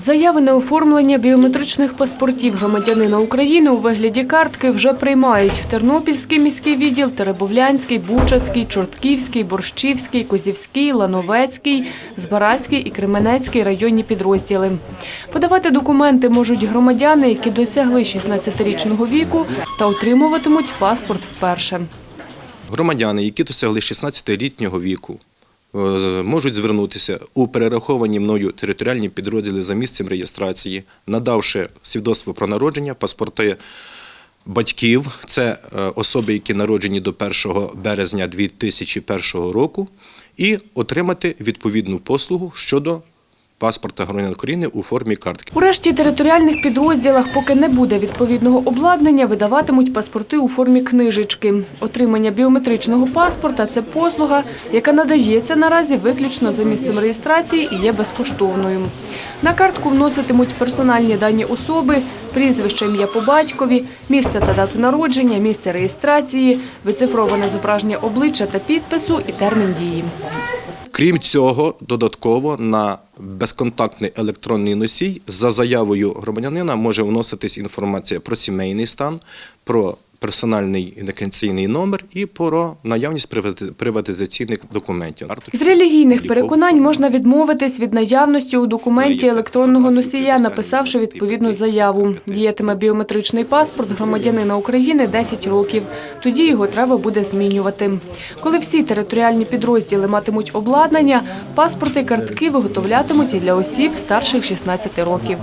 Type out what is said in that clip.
Заяви на оформлення біометричних паспортів громадянина України у вигляді картки вже приймають Тернопільський міський відділ, Теребовлянський, Бучацький, Чортківський, Борщівський, Козівський, Лановецький, Збаразький і Кременецький районні підрозділи. Подавати документи можуть громадяни, які досягли 16-річного віку та отримуватимуть паспорт вперше. Громадяни, які досягли 16-літнього віку, можуть звернутися у перераховані мною територіальні підрозділи за місцем реєстрації, надавши свідоцтво про народження, паспорти батьків, це е, особи, які народжені до 1 березня 2001 року, і отримати відповідну послугу щодо паспорта громадянина України у формі картки. У решті територіальних підрозділах, поки не буде відповідного обладнання, видаватимуть паспорти у формі книжечки. Отримання біометричного паспорта – це послуга, яка надається наразі виключно за місцем реєстрації і є безкоштовною. На картку вноситимуть персональні дані особи, прізвище, ім'я по батькові, місце та дату народження, місце реєстрації, вицифроване зображення обличчя та підпису і термін дії. Крім цього, додатково на безконтактний електронний носій за заявою громадянина може вноситись інформація про сімейний стан, про персональний ідентифікаційний номер і про наявність привати- приватизаційних документів. З релігійних переконань можна відмовитись від наявності у документі електронного носія, написавши відповідну заяву. Діятиме біометричний паспорт громадянина України 10 років. Тоді його треба буде змінювати. Коли всі територіальні підрозділи матимуть обладнання, паспорти і картки виготовлятимуть і для осіб старших 16 років.